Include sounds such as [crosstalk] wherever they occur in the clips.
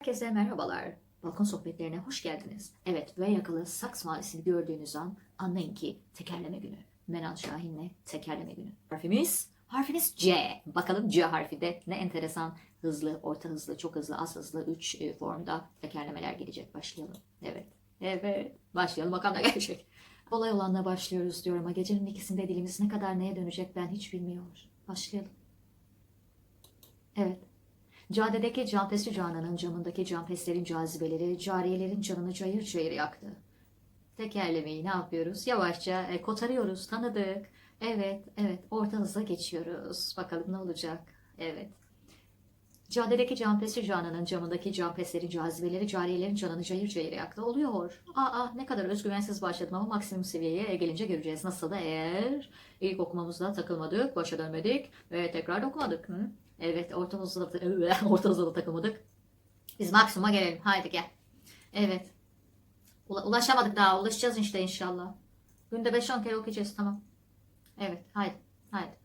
Herkese merhabalar. Balkon sohbetlerine hoş geldiniz. Evet ve yakalı saks mavisini gördüğünüz an anlayın ki tekerleme günü. Meral Şahin'le tekerleme günü. Harfimiz, harfimiz C. Bakalım C harfi de ne enteresan hızlı, orta hızlı, çok hızlı, az hızlı 3 formda tekerlemeler gelecek. Başlayalım. Evet. Evet. Başlayalım bakalım ne gelecek. [laughs] Olay olanla başlıyoruz diyorum ama gecenin ikisinde dilimiz ne kadar neye dönecek ben hiç bilmiyorum. Başlayalım. Evet. Caddedeki campesli cananın camındaki campeslerin cazibeleri cariyelerin canını cayır cayır yaktı. Tekerlemeyi ne yapıyoruz? Yavaşça e, kotarıyoruz, tanıdık. Evet, evet, orta hıza geçiyoruz. Bakalım ne olacak? Evet. Caddedeki campesli cananın camındaki campeslerin cazibeleri cariyelerin canını cayır cayır yaktı. Oluyor. Aa ne kadar özgüvensiz başladım ama maksimum seviyeye gelince göreceğiz. Nasıl da eğer ilk okumamızda takılmadık, başa dönmedik ve tekrar okumadık. Hı? Evet orta hızla [laughs] orta hızla takılmadık. Biz maksimuma gelelim. Haydi gel. Evet. Ula- ulaşamadık daha. Ulaşacağız işte inşallah. Günde 5-10 kere okuyacağız tamam. Evet haydi. Haydi.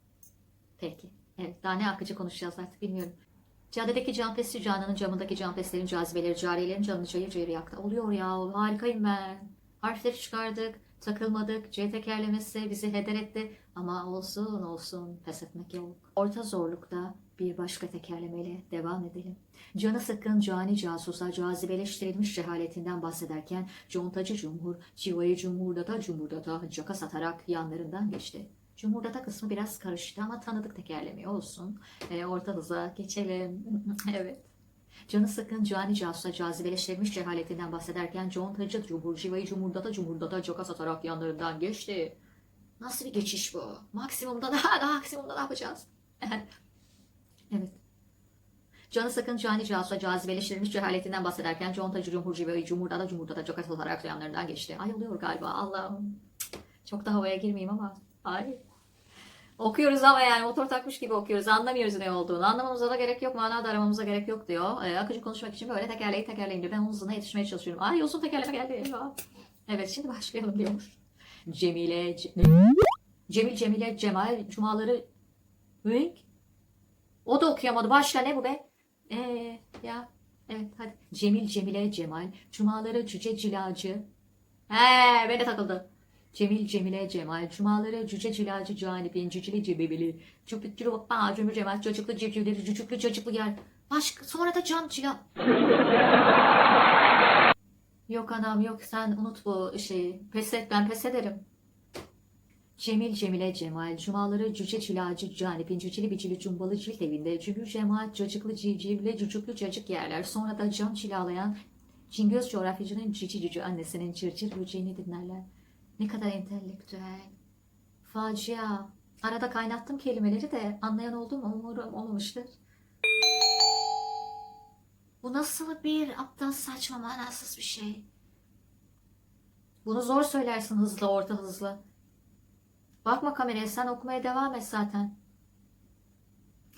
Peki. Evet daha ne akıcı konuşacağız artık bilmiyorum. Caddedeki campesli cananın camındaki campeslerin cazibeleri cariyelerin canını cayır cayır yaktı. Oluyor ya harikayım ben. Harfleri çıkardık. Takılmadık. C tekerlemesi bizi heder etti. Ama olsun olsun pes etmek yok. Orta zorlukta bir başka tekerlemeyle devam edelim. Canı sıkkın cani casusa cazibeleştirilmiş cehaletinden bahsederken contacı cumhur civayı cumhurdata cumhurdata caka satarak yanlarından geçti. Cumhurdata kısmı biraz karıştı ama tanıdık tekerleme olsun. E, orta hıza geçelim. [laughs] evet. Canı sıkın cani casusa cazibeleştirilmiş cehaletinden bahsederken contacı cumhur civayı cumhurdata cumhurdata caka satarak yanlarından geçti. Nasıl bir geçiş bu? Maksimumda daha, daha maksimumda ne yapacağız? [laughs] evet. Canı sakın cani casusa cazibeleştirilmiş cehaletinden bahsederken contacı cumhurcu ve cumhurda da cumhurda da çok atılarak yanlarından geçti. Ay oluyor galiba Allah'ım. Çok da havaya girmeyeyim ama. Ay. Okuyoruz ama yani motor takmış gibi okuyoruz. Anlamıyoruz ne olduğunu. Anlamamıza da gerek yok. Mana da aramamıza gerek yok diyor. Ee, akıcı konuşmak için böyle tekerleği tekerleyin diyor. Ben hızına yetişmeye çalışıyorum. Ay uzun tekerleme geldi. Eyvah. Evet şimdi başlayalım diyor. Cemile? Cemil, Cemile, Cemal, Cumaları, Hüyük. O da okuyamadı. Başla ne bu be? Ee, ya. Evet hadi. Cemil, Cemile, Cemal, Cumaları, Cüce, Cilacı. He, beni takıldı. Cemil, Cemile, Cemal, Cumaları, Cüce, Cilacı, Canipin, Cücili, Cibibili, Çupik, Cürubakba, Cömür, Cemal, Çocuklu, Civcivleri, Cücüklü, Çocuklu yer. Başka, sonra da Can, Cila. Yok anam yok sen unut bu şeyi. Pes et ben pes ederim. Cemil, Cemile, Cemal, Cumaları, Cüce, Çilacı, Canipin, Cüceli, Bicili, Cumbalı, Cilt evinde, Cübür, Cemal, Cacıklı, Civcivle, Cucuklu, Cacık yerler. Sonra da can çilalayan Cingöz coğrafyacının cici cici annesinin çırçır böceğini dinlerler. Ne kadar entelektüel. Facia. Arada kaynattım kelimeleri de anlayan oldu mu umurum olmamıştır. Bu nasıl bir aptal saçma manasız bir şey. Bunu zor söylersin hızlı orta hızlı. Bakma kameraya sen okumaya devam et zaten.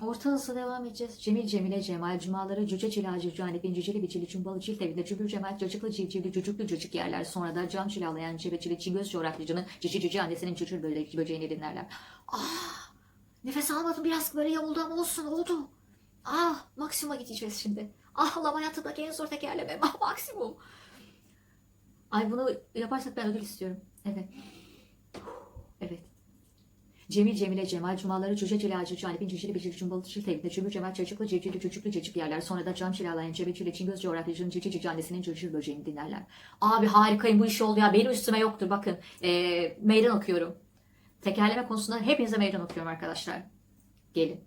Orta hızlı devam edeceğiz. Cemil, Cemile, Cemal, Cumaları, Cüce, Cilacı, Canipin, Cüceli, Bicili, Cumbalı, Cilt evinde, Cübür, Cemal, Cacıklı, Civcivli, Cücüklü, Cücük yerler. Sonra da cam çilalayan Cebecili, Çingöz coğrafyacının Cici Cüce annesinin çocuk böceği, böceğini dinlerler. Ah! Nefes almadım biraz böyle yamuldu ama olsun oldu. Ah! Maksimuma gideceğiz şimdi. Ah lan hayatımdaki en zor tekerleme. Ah [laughs] maksimum. Ay bunu yaparsak ben ödül istiyorum. Evet. Evet. Cemil, Cemile, Cemal, Cumaları, Cüce, Cilacı, Canipin, Cüceli, Becili, Cumbalı, Çift evinde, Cübür, Cemal, Çocuklu, Civcili, Çocuklu, Cacık yerler. Sonra da cam çilalayan Cebecili, Çingöz coğrafyacının Cici Cici annesinin Cücül böceğini dinlerler. Abi harikayım bu iş oldu ya. Benim üstüme yoktur bakın. Ee, meydan okuyorum. Tekerleme konusunda hepinize meydan okuyorum arkadaşlar. Gelin.